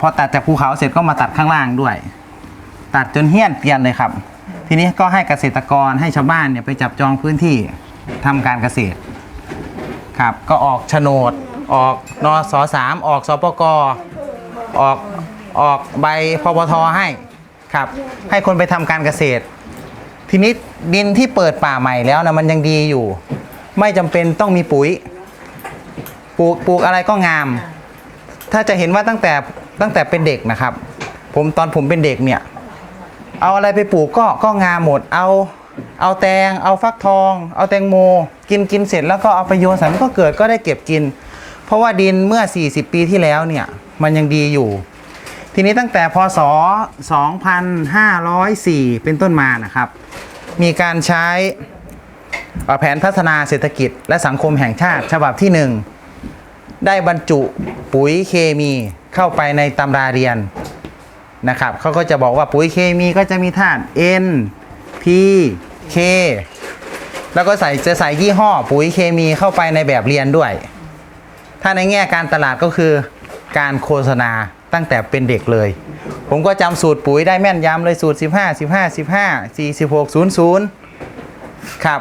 พอตัดจากภูเขาเสร็จก็มาตัดข้างล่างด้วย ตัดจนเหี้ยนเตียนเลยครับ ทีนี้ก็ให้เกษตรกรให้ชาวบ้านเนี่ยไปจับจองพื้นที่ทำการเกษตรครับก็ออกโฉนดออกนอสสามออกสปกออกออกใบพปทให้ครับ ให้คนไปทำการเกษตร ทีนี้ดินที่เปิดป่าใหม่แล้วนะมันยังดีอยู่ ไม่จำเป็นต้องมีปุ๋ยปลูกปลูกอะไรก็งาม ถ้าจะเห็นว่าตั้งแต่ ตั้งแต่เป็นเด็กนะครับ ผมตอนผมเป็นเด็กเนี่ย เอาอะไรไปปลูกก็ก็งามหมด เอาเอาแตง เอาฟักทอง เอาแตงโม กินกินเสร็จแล้วก็เอาไปโยนสันก็เกิดก็ได้เก็บกิน เพราะว่าดินเมื่อ 40 ปีที่แล้วเนี่ย มันยังดีอยู่ ทีนี้ตั้งแต่พศ 2504 เป็นต้นมานะครับ มีการใช้แผนพัฒนาเศรษฐกิจและสังคมแห่งชาติฉบับที่ 1 ได้บรรจุปุ๋ยเคมีเข้าไปในตำราเรียนนะครับเขาก็จะบอกว่าปุ๋ยเคมีก็จะมีธาตุ N P K แล้วก็ใส่จะใส่ยี่ห้อปุ๋ยเคมีเข้าไปในแบบเรียนด้วย ถ้าในแง่การตลาดก็คือการโฆษณาตั้งแต่เป็นเด็กเลย ผมก็จำสูตรปุ๋ยได้แม่นยำเลยสูตร 15 15 15 46 00 ครับ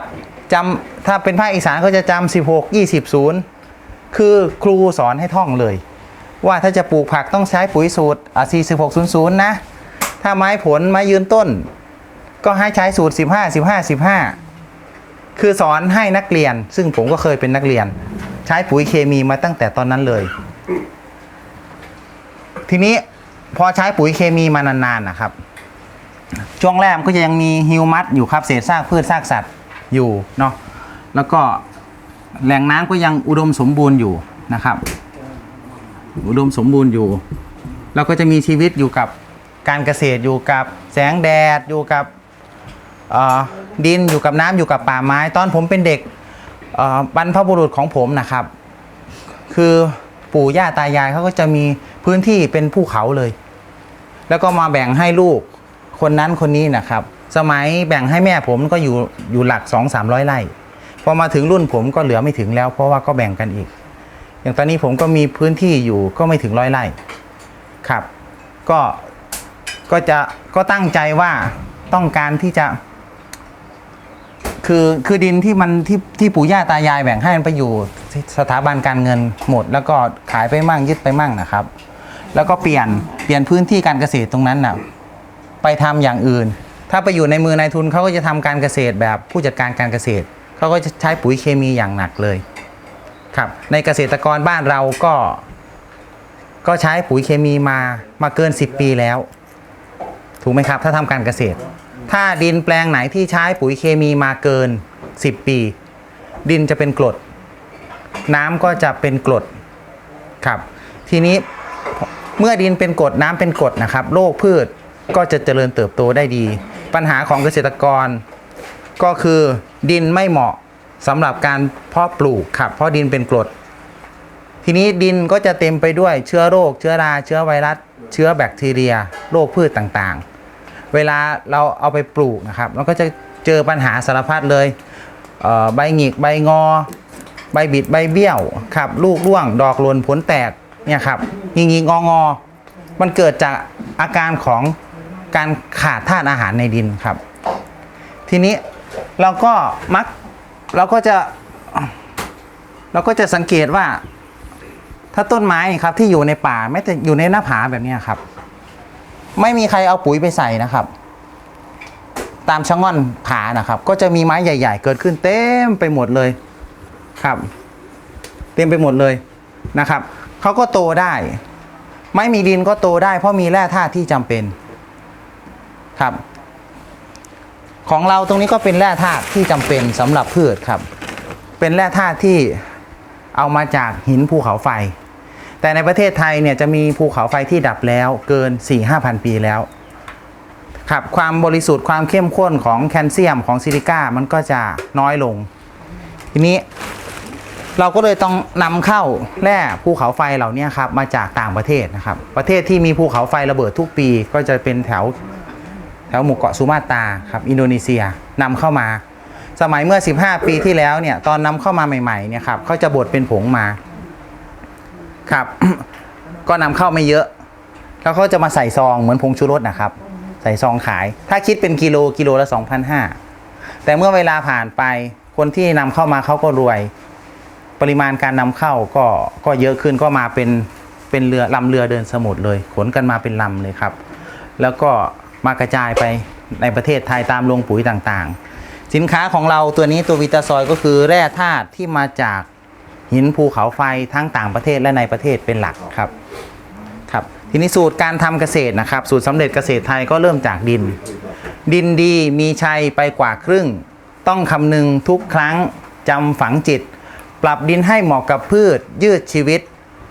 จำถ้าเป็นภาคอีสานก็จะจำ16 20 0 คือครูสอนให้ท่องเลย ว่าถ้าจะปลูกผักต้องใช้ปุ๋ยสูตรอะ4600 นะ ถ้าไม้ผลไม้ยืนต้น ก็ให้ใช้สูตร 15 15 15 คือสอนให้นักเรียน ซึ่งผมก็เคยเป็นนักเรียน ใช้ปุ๋ยเคมีมาตั้งแต่ตอนนั้นเลย ทีนี้พอใช้ปุ๋ยเคมีมานานๆนะครับ ช่วงแรกก็จะยังมีฮิวมัสอยู่ครับเศษซากพืชซากสัตว์อยู่เนาะแล้วก็ แหล่งน้ำก็ยังอุดมสมบูรณ์อยู่นะครับ อุดมสมบูรณ์อยู่ เราก็จะมีชีวิตอยู่กับการเกษตรอยู่กับแสงแดดอยู่กับดินอยู่กับน้ำอยู่กับป่าไม้ ตอนผมเป็นเด็กบรรพบุรุษของผมนะครับ คือปู่ย่าตายายเขาก็จะมีพื้นที่เป็นภูเขาเลย แล้วก็มาแบ่งให้ลูกคนนั้นคนนี้นะครับ สมัยแบ่งให้แม่ผมก็อยู่อยู่หลัก2 3 0 0ไร่ พอมาถึงรุ่นผมก็เหลือไม่ถึงแล้ว เพราะว่าก็แบ่งกันอีก อย่างตอนนี้ผมก็มีพื้นที่อยู่ก็ไม่ถึงร้อยไร่ครับ ก็ก็จะก็ตั้งใจว่าต้องการที่จะ คือคือดินที่มันที่ที่ปู่ย่าตายายแบ่งให้มันไปอยู่สถาบันการเงินหมด แล้วก็ขายไปมั่งยึดไปมั่งนะครับ แล้วก็เปลี่ยนเปลี่ยนพื้นที่การเกษตรตรงนั้นน่ะไปทำอย่างอื่น ถ้าไปอยู่ในมือนายทุนเขาก็จะทำการเกษตรแบบผู้จัดการการเกษตร เขาก็จะใช้ปุ๋ยเคมีอย่างหนักเลยครับในเกษตรกรบ้านเราก็ ก็ใช้ปุ๋ยเคมีมามาเกิน 10 ปีแล้ว ถูกไหมครับ ถ้าทำการเกษตร ถ้าดินแปลงไหนที่ใช้ปุ๋ยเคมีมาเกิน 10 ปี ดินจะเป็นกรดน้ำก็จะเป็นกรดครับ ทีนี้เมื่อดินเป็นกรดน้ำเป็นกรดนะครับโรคพืชก็จะเจริญเติบโตได้ดี ปัญหาของเกษตรกรก็คือ ดินไม่เหมาะสำหรับการเพาะปลูกครับ เพราะดินเป็นกรด ทีนี้ดินก็จะเต็มไปด้วยเชื้อโรค เชื้อรา เชื้อไวรัส เชื้อแบคทีเรีย โรคพืชต่างๆ เวลาเราเอาไปปลูกนะครับเราก็จะเจอปัญหาสารพัดเลยเอ่อใบหงิกใบงอ ใบบิดใบเบี้ยวครับลูกร่วง ดอกหล่นผลแตกเนี่ยครับยิงยิงงองอมันเกิดจากอาการของการขาดธาตุอาหารในดินครับ ทีนี้ เราก็มักเราก็จะเราก็จะสังเกตว่า ถ้าต้นไม้ครับที่อยู่ในป่าแม้แต่อยู่ในหน้าผาแบบนี้ครับ ไม่มีใครเอาปุ๋ยไปใส่นะครับ ตามชะง่อนผานะครับ ก็จะมีไม้ใหญ่ ๆ เกิดขึ้นเต็มไปหมดเลยครับ เต็มไปหมดเลยนะครับเขาก็โตได้ ไม่มีดินก็โตได้ เพราะมีแร่ธาตุที่จำเป็นครับ ของเราตรงนี้ก็เป็นแร่ธาตุที่จำเป็นสำหรับพืชครับ เป็นแร่ธาตุที่เอามาจากหินภูเขาไฟ แต่ในประเทศไทยเนี่ยจะมีภูเขาไฟที่ดับแล้วเกิน 4 5 0 0 0 ปีแล้วครับความบริสุทธิ์ความเข้มข้นของแคลเซียมของซิลิก้ามันก็จะน้อยลง ทีนี้เราก็เลยต้องนำเข้าแร่ภูเขาไฟเหล่านี้ครับมาจากต่างประเทศนะครับ ประเทศที่มีภูเขาไฟระเบิดทุกปีก็จะเป็นแถว แถวหมู่เกาะสุมาตราครับอินโดนีเซียนำเข้ามา สมัยเมื่อ 15 ปีที่แล้วเนี่ยตอนนำเข้ามาใหม่ๆเนี่ยครับเขาจะบดเป็นผงมาครับ ก็นำเข้าไม่เยอะ แล้วเขาจะมาใส่ซองเหมือนผงชูรสนะครับ ใส่ซองขาย ถ้าคิดเป็นกิโลกิโลละ2,500แต่เมื่อเวลาผ่านไปคนที่นำเข้ามาเขาก็รวย ปริมาณการนำเข้าก็ก็เยอะขึ้นก็มาเป็นเป็นเรือลำเรือเดินสมุทรเลย ขนกันมาเป็นลำเลยครับ แล้วก็ มากระจายไปในประเทศไทยตามโรงปุ๋ยต่างๆ สินค้าของเราตัวนี้ตัววิตาซอยก็คือแร่ธาตุที่มาจากหินภูเขาไฟทั้งต่างประเทศและในประเทศเป็นหลักครับครับ ทีนี้สูตรการทำเกษตรนะครับ สูตรสำเร็จเกษตรไทยก็เริ่มจากดิน ดินดีมีชัยไปกว่าครึ่ง ต้องคำนึงทุกครั้งจำฝังจิต ปรับดินให้เหมาะกับพืช ยืดชีวิต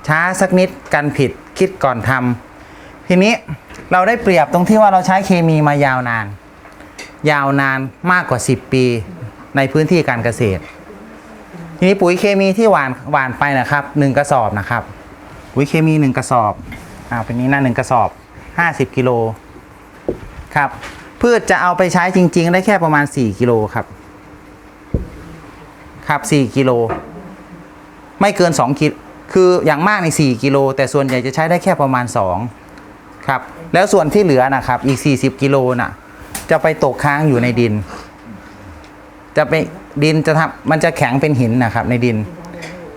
ช้าสักนิดกันผิดคิดก่อนทำทีนี้ เราได้เปรียบตรงที่ว่าเราใช้เคมีมายาวนาน ยาวนานมากกว่า 10 ปีในพื้นที่การเกษตร ทีนี้ปุ๋ยเคมีที่หวานหวานไปนะครับหนึ่งกระสอบนะครับ ปุ๋ยเคมีหนึ่งกระสอบอ่าเป็นนี้นะหนึ่งกระสอบ 50กิโลครับพืชจะเอาไปใช้จริง ๆ ได้แค่ประมาณ 4กิโลครับ ครับ4กิโลไม่เกิน2กิโลคืออย่างมากใน 4 กิโล แต่ส่วนใหญ่จะใช้ได้แค่ประมาณ 2 ครับ แล้วส่วนที่เหลือนะครับ อีก 40 กิโลน่ะ จะไปตกค้างอยู่ในดิน จะไปดินจะทำมันจะแข็งเป็นหินนะครับ ในดิน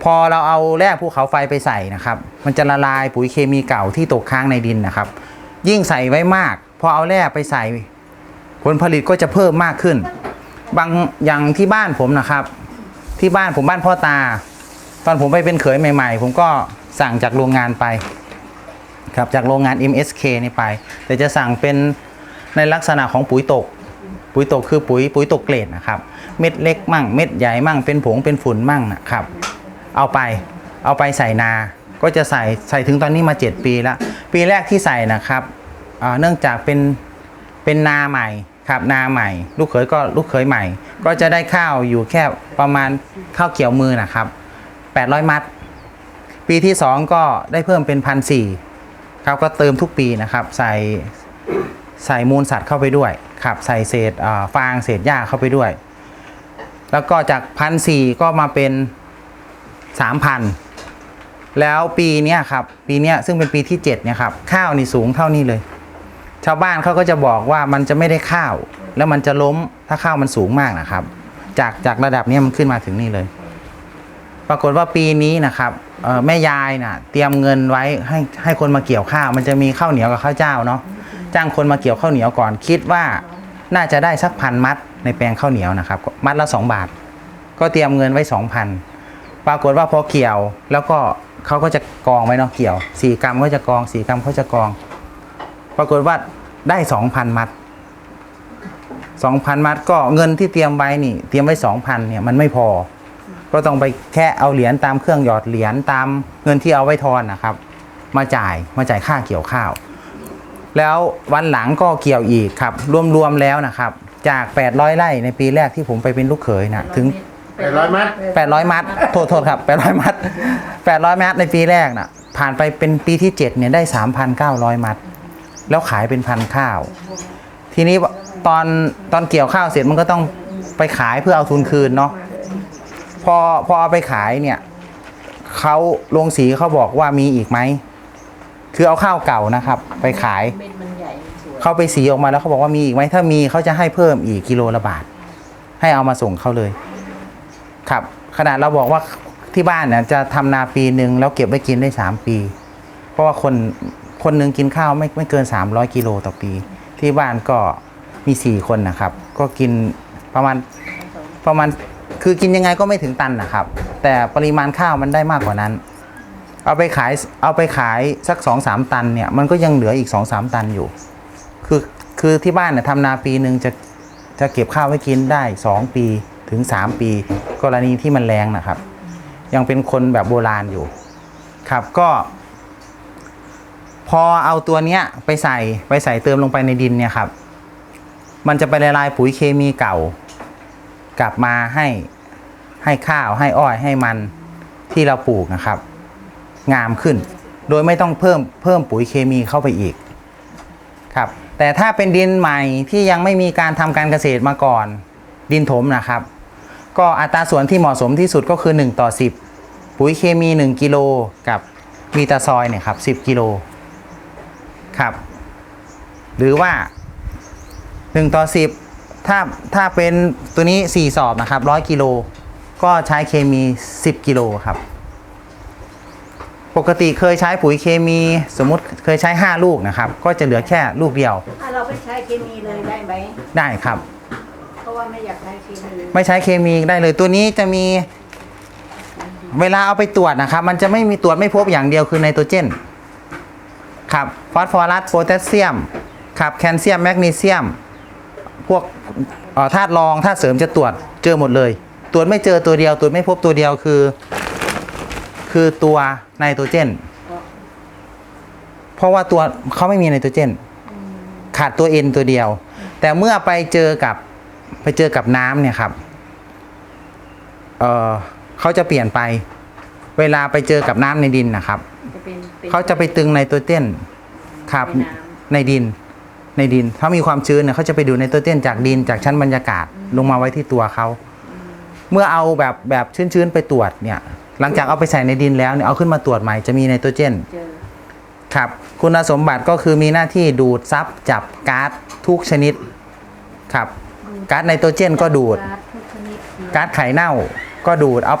พอเราเอาแร่ภูเขาไฟไปใส่นะครับ มันจะละลายปุ๋ยเคมีเก่าที่ตกค้างในดินนะครับ ยิ่งใส่ไว้มาก พอเอาแร่ไปใส่ ผลผลิตก็จะเพิ่มมากขึ้น บางอย่างที่บ้านผมนะครับ ที่บ้านผมบ้านพ่อตา ตอนผมไปเป็นเขยใหม่ ๆ ผมก็สั่งจากโรงงานไป ครับจากโรงงาน MSK นี่ไป แต่จะสั่งเป็นในลักษณะของปุ๋ยตก ปุ๋ยตกคือปุ๋ยปุ๋ยตกเกรดนะครับ เม็ดเล็กมั่ง เม็ดใหญ่มั่ง เป็นผงเป็นฝุ่นมั่งนะครับ เอาไป เอาไปใส่นา ก็จะใส่ใส่ถึงตอนนี้มา 7 ปีแล้วปีแรกที่ใส่นะครับเนื่องจากเป็นเป็นนาใหม่ครับนาใหม่ ลูกเขยก็ลูกเขยใหม่ ก็จะได้ข้าวอยู่แค่ประมาณข้าวเกี่ยวมือนะครับ 800 มัด ปีที่ 2 ก็ได้เพิ่มเป็นพันสี่ ครับก็เติมทุกปีนะครับใส่ใส่มูลสัตว์เข้าไปด้วยครับใส่เศษฟางเศษหญ้าเข้าไปด้วย แล้วก็จากพันสี่ก็มาเป็นสามพันแล้วปีเนี้ยครับปีเนี้ยซึ่งเป็นปีที่เจ็ดเนี่ยครับข้าวนี่สูงเท่านี้เลย ชาวบ้านเขาก็จะบอกว่ามันจะไม่ได้ข้าว แล้วมันจะล้มถ้าข้าวมันสูงมากนะครับ จากจากระดับเนี้ยมันขึ้นมาถึงนี่เลย ปรากฏว่าปีนี้นะครับ แม่ยายน่ะ เตรียมเงินไว้ให้ให้คนมาเกี่ยวข้าว มันจะมีข้าวเหนียวกับข้าวเจ้าเนาะจ้างคนมาเกี่ยวข้าวเหนียวก่อนคิดว่าน่าจะได้สักพันมัดในแปลงข้าวเหนียวนะครับ มัดละสองบาท ก็เตรียมเงินไว้สองพันปรากฏว่าพอเกี่ยวแล้วก็เขาก็จะกองไว้เนาะเกี่ยวสี่กรัมก็จะกองสี่กรัมเขาจะกอง ปรากฏว่าได้สองพันมัดสองพันมัดก็เงินที่เตรียมไว้นี่ เตรียมไว้สองพันเนี่ยมันไม่พอ ก็ต้องไปแค่เอาเหรียญตามเครื่องหยอดเหรียญตามเงินที่เอาไว้ทอนนะครับ มาจ่ายมาจ่ายค่าเกี่ยวข้าว แล้ววันหลังก็เกี่ยวอีกครับรวมๆแล้วนะครับ จาก 800ไร่ในปีแรกที่ผมไปเป็นลูกเขยนะถึง แปดร้อยมัด 800 มัดโทษโทษครับ 800 มัด 800 มัดในปีแรกนะผ่านไปเป็นปีที่ 7 เนี่ยได้ 3,900 มัด แล้วขายเป็นพันข้าว ทีนี้ตอนตอนเกี่ยวข้าวเสร็จมันก็ต้องไปขายเพื่อเอาทุนคืนเนาะ พอพอเอาไปขายเนี่ยเขาโรงสีเขาบอกว่ามีอีกไหม คือเอาข้าวเก่านะครับ ไปขาย เม็ดมันใหญ่มันสวยเขาไปสีออกมาแล้วเขาบอกว่ามีอีกไหมถ้ามีเขาจะให้เพิ่มอีกกิโลละบาท ให้เอามาส่งเขาเลย ครับ ขนาดเราบอกว่าที่บ้านเนี่ยจะทำนาปีหนึ่งแล้วเก็บไว้กินได้สามปี เพราะว่าคนคนหนึ่งกินข้าวไม่ไม่เกิน 300กิโลต่อปี ที่บ้านก็มีสี่คนนะครับ ก็กินประมาณประมาณ คือกินยังไงก็ไม่ถึงตันนะครับ แต่ปริมาณข้าวมันได้มากกว่านั้น เอาไปขายเอาไปขายสักสองสามตันเนี่ยมันก็ยังเหลืออีกสองสามตันอยู่ คือคือที่บ้านเนี่ยทำนาปีหนึ่งจะจะเก็บข้าวไว้กินได้สองปีถึงสามปี กรณีที่มันแรงนะครับ ยังเป็นคนแบบโบราณอยู่ครับก็ พอเอาตัวเนี้ยไปใส่ไปใส่เติมลงไปในดินเนี่ยครับ มันจะไปละลายปุ๋ยเคมีเก่า กลับมาให้ให้ข้าวให้อ้อยให้มันที่เราปลูกนะครับ งามขึ้น โดยไม่ต้องเพิ่มเพิ่มปุ๋ยเคมีเข้าไปอีกครับ แต่ถ้าเป็นดินใหม่ที่ยังไม่มีการทำการเกษตรมาก่อน ดินถมนะครับ ก็อัตราส่วนที่เหมาะสมที่สุดก็คือ 1 ต่อ 10 ปุ๋ยเคมี 1 กิโลกับวีตาซอยเนี่ยครับ10 กิโลครับ หรือว่าหนึ่งต่อสิบ ถ้าถ้าเป็นตัวนี้สี่สอบนะครับร้อยกิโล ก็ใช้เคมีสิบกิโลครับ ปกติเคยใช้ปุ๋ยเคมี สมมุติเคยใช้ห้าลูกนะครับ ก็จะเหลือแค่ลูกเดียว ถ้าเราไปใช้เคมีเลยได้ไหมได้ครับ เพราะว่าไม่อยากใช้เคมีไม่ใช้เคมีได้เลยตัวนี้จะมีเวลาเอาไปตรวจนะครับ มันจะไม่มีตรวจไม่พบอย่างเดียวคือไนโตรเจนครับฟอสฟอรัสโพแทสเซียมครับแคลเซียมแมกนีเซียม พวกเอ่อธาตุรองธาตุเสริมจะตรวจเจอหมดเลย ตรวจไม่เจอตัวเดียว ตรวจไม่พบตัวเดียวคือ คือตัวไนโตรเจน เพราะว่าตัวเขาไม่มีไนโตรเจน ขาดตัวเอ็นตัวเดียว แต่เมื่อไปเจอกับไปเจอกับน้ำเนี่ยครับเออเขาจะเปลี่ยนไป เวลาไปเจอกับน้ำในดินนะครับจะเป็นป็นเขาจะไปตึงไนโตรเจนครับในน้ในดิน ในดิน ถ้ามีความชื้นเนี่ยเขาจะไปดูไนโตรเจนจากดินจากชั้นบรรยากาศลงมาไว้ที่ตัวเขาเมื่อเอาแบบแบบชื้นๆไปตรวจเนี่ย หลังจากเอาไปใส่ในดินแล้วเนี่ยเอาขึ้นมาตรวจใหม่จะมีไนโตรเจนเจอครับ คุณสมบัติก็คือมีหน้าที่ดูดซับจับก๊าซทุกชนิดครับก๊าซไนโตรเจนก็ดูดก๊าซทุกชนิดก๊าซไข่เน่าก็ดูดเอาไป